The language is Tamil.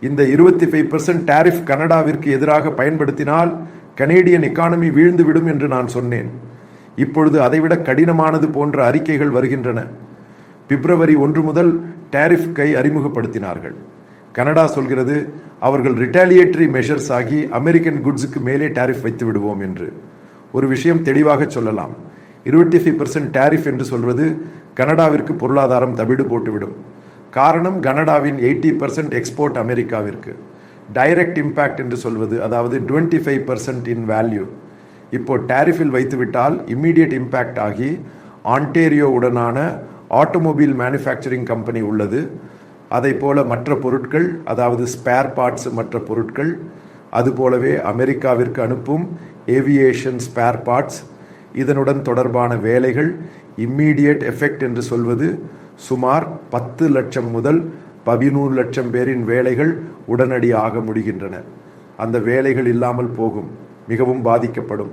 இந்த இருபத்தி ஃபைவ் பர்சன்ட் டேரிஃப் கனடாவிற்கு எதிராக பயன்படுத்தினால் கனேடியன் எக்கானமி வீழ்ந்துவிடும் என்று நான் சொன்னேன். இப்பொழுது அதைவிட கடினமானது போன்ற அறிக்கைகள் வருகின்றன. பிப்ரவரி ஒன்று முதல் டேரிஃப் கை அறிமுகப்படுத்தினார்கள். கனடா சொல்கிறது அவர்கள் ரிட்டாலியேட்டரி மெஷர்ஸ் ஆகி அமெரிக்கன் குட்ஸுக்கு மேலே டேரிஃப் வைத்து விடுவோம் என்று. ஒரு விஷயம் தெளிவாக சொல்லலாம். இருபத்தி ஃபைவ் பர்சன்ட் டேரிஃப் என்று சொல்வது கனடாவிற்கு பொருளாதாரம் தவிடு போட்டுவிடும். காரணம் கனடாவின் எயிட்டி பர்சன்ட் எக்ஸ்போர்ட் அமெரிக்காவிற்கு. டைரக்ட் இம்பேக்ட் என்று சொல்வது அதாவது twenty five percent in value இப்போ டேரிஃபில் வைத்துவிட்டால் இம்மீடியட் இம்பேக்ட் ஆகி ஆண்டேரியோ உடனான ஆட்டோமொபைல் மேனுஃபேக்சரிங் கம்பெனி உள்ளது. அதை போல மற்ற பொருட்கள் அதாவது ஸ்பேர் பார்ட்ஸ் மற்ற பொருட்கள் அதுபோலவே அமெரிக்காவிற்கு அனுப்பும் ஏவியேஷன் ஸ்பேர் பார்ட்ஸ் இதனுடன் தொடர்பான வேலைகள் இம்மீடியட் எஃபெக்ட் என்று சொல்வது சுமார் பத்து லட்சம் முதல் பதினூறு லட்சம் பேரின் வேலைகள் உடனடியாக முடிகின்றன. அந்த வேலைகள் இல்லாமல் போகும் மிகவும் பாதிக்கப்படும்.